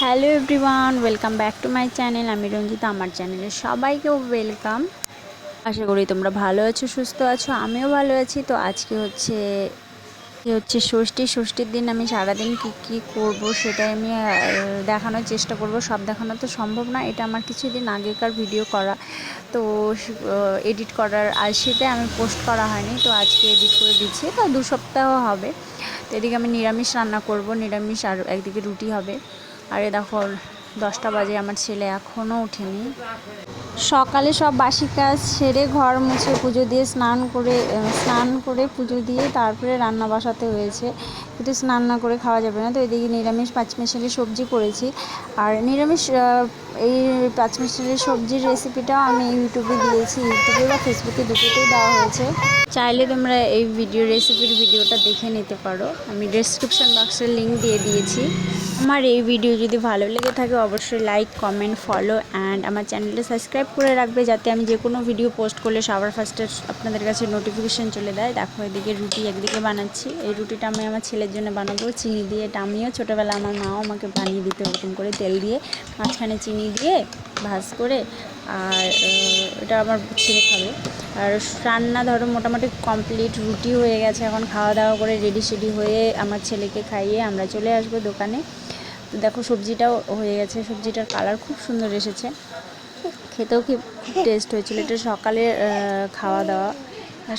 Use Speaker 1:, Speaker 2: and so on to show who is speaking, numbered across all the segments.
Speaker 1: Hello everyone, welcome back to my channel. আমি রঞ্জিতা, আমার চ্যানেলে সবাইকে ওয়েলকাম। আশা করি তোমরা ভালো আছো, সুস্থ আছো, আমিও ভালো আছি। তো আজকে হচ্ছে হচ্ছে ষষ্ঠী। ষষ্ঠীর দিন আমি সারাদিন কী কী করব সেটাই আমি দেখানোর চেষ্টা করব। সব দেখানো তো সম্ভব না, এটা আমার কিছুদিন আগেকার ভিডিও করা। তো এডিট করার আর সেটাই আমি পোস্ট করা হয়নি, তো আজকে এডিট করে দিচ্ছি। তো দু সপ্তাহ হবে। তো এদিকে আমি নিরামিষ রান্না করব, নিরামিষ আর একদিকে রুটি হবে। আর এ দেখো, দশটা বাজে, আমার ছেলে এখনও ওঠেনি। সকালে সব বাসি কাজ সেরে ঘর মুছে পুজো দিয়ে স্নান করে স্নান করে পুজো দিয়ে তারপরে রান্না বসাতে হয়েছে। কিন্তু স্নান না করে খাওয়া যাবে না। তো এদিকে নিরামিষ পাঁচমিশালি সবজি করেছি। আর নিরামিষ এই পাঁচমিশালি সবজির রেসিপিটাও আমি ইউটিউবে দিয়েছি। ইউটিউবে বা ফেসবুকে দুটোতেই দেওয়া হয়েছে। চাইলে তোমরা এই ভিডিও রেসিপির ভিডিওটা দেখে নিতে পারো। আমি ডেসক্রিপশন বক্সের লিঙ্ক দিয়ে দিয়েছি। আমার এই ভিডিও যদি ভালো লেগে থাকে, অবশ্যই লাইক কমেন্ট ফলো অ্যান্ড আমার চ্যানেলটা সাবস্ক্রাইব করে রাখবে, যাতে আমি যে কোনো ভিডিও পোস্ট করলে সবার ফার্স্টে আপনাদের কাছে নোটিফিকেশান চলে দেয় দেখো এদিকে রুটি একদিকে বানাচ্ছি। এই রুটিটা আমি আমার ছেলের জন্য বানাবো। চিনি দিয়ে এটা আমিও ছোটোবেলা আমার মাও আমাকে বানিয়ে দিতে ওরকম করে তেল দিয়ে, মাঝখানে চিনি দিয়ে ভাজ করে আর এটা আমার ছেলে খাবে। আর রান্না ধরো মোটামুটি কমপ্লিট রুটি হয়ে গেছে, এখন খাওয়া দাওয়া করে রেডি সেডি হয়ে আমার ছেলেকে খাইয়ে আমরা চলে আসব দোকানে। তো দেখো সবজিটাও হয়ে গেছে, সবজিটার কালার খুব সুন্দর এসেছে। খেতেও খুব টেস্ট হয়েছিল। এটা সকালে খাওয়া দাওয়া।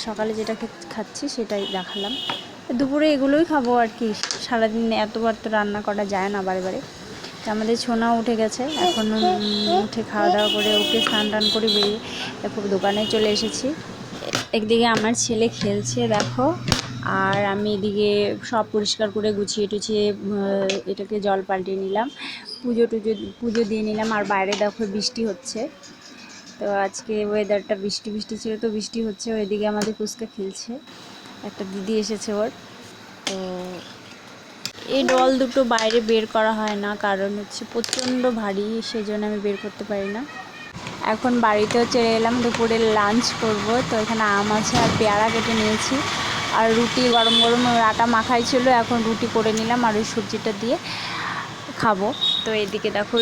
Speaker 1: সকালে যেটা খাচ্ছি সেটাই দেখালাম। দুপুরে এগুলোই খাব আর কি। সারাদিন এতবার তো রান্না করা যায় না বারে বারে। আমাদের ছোনা উঠে গেছে। এখন উঠে খাওয়া দাওয়া করে ওকে স্নান টান করে বেরিয়ে দেখো দোকানে চলে এসেছি। একদিকে আমার ছেলে খেলছে, দেখো। আর আমি এদিকে সব পরিষ্কার করে গুছিয়ে টুছিয়ে এটাকে জল পাল্টিয়ে নিলাম। পুজো টুজো, পুজো দিয়ে নিলাম। আর বাইরে দেখো বৃষ্টি হচ্ছে। তো আজকে ওয়েদারটা বৃষ্টি বৃষ্টি ছিল তো বৃষ্টি হচ্ছে। ওইদিকে আমাদের ফুচকা খেলছে। একটা দিদি এসেছে ওর। তো এই ডল দুটো বাইরে বের করা হয় না, কারণ হচ্ছে প্রচণ্ড ভারী সেই জন্য আমি বের করতে পারি না। এখন বাড়িতেও চলে এলাম, দুপুরে লাঞ্চ করব। তো এখানে আম আছে আর পেয়ারা কেটে নিয়েছি। আর রুটি গরম গরম আটা মাখাই ছিল, এখন রুটি করে নিলাম আর ওই সবজিটা দিয়ে। খাব। তো এদিকে দেখো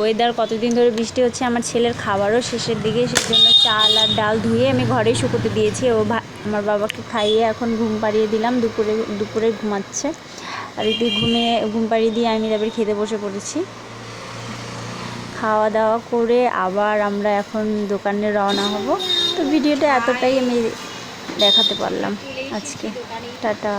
Speaker 1: ওয়েদার কতদিন ধরে বৃষ্টি হচ্ছে, আমার ছেলের খাবারও শেষের দিকে সেই জন্য চাল আর ডাল ধুয়ে আমি ঘরেই শুকোতে দিয়েছি। ও আমার বাবাকে খাইয়ে এখন ঘুম পাড়িয়ে দিলাম, দুপুরে দুপুরে ঘুমাচ্ছে। আর এদিকে ঘুমিয়ে, ঘুম পাড়িয়ে দিয়ে আমি তারপরে খেতে বসে পড়েছি। খাওয়া দাওয়া করে আবার আমরা এখন দোকানে রওনা হব। তো ভিডিওটা এতটাই আমি দেখাতে পারলাম আজকে। টাটা।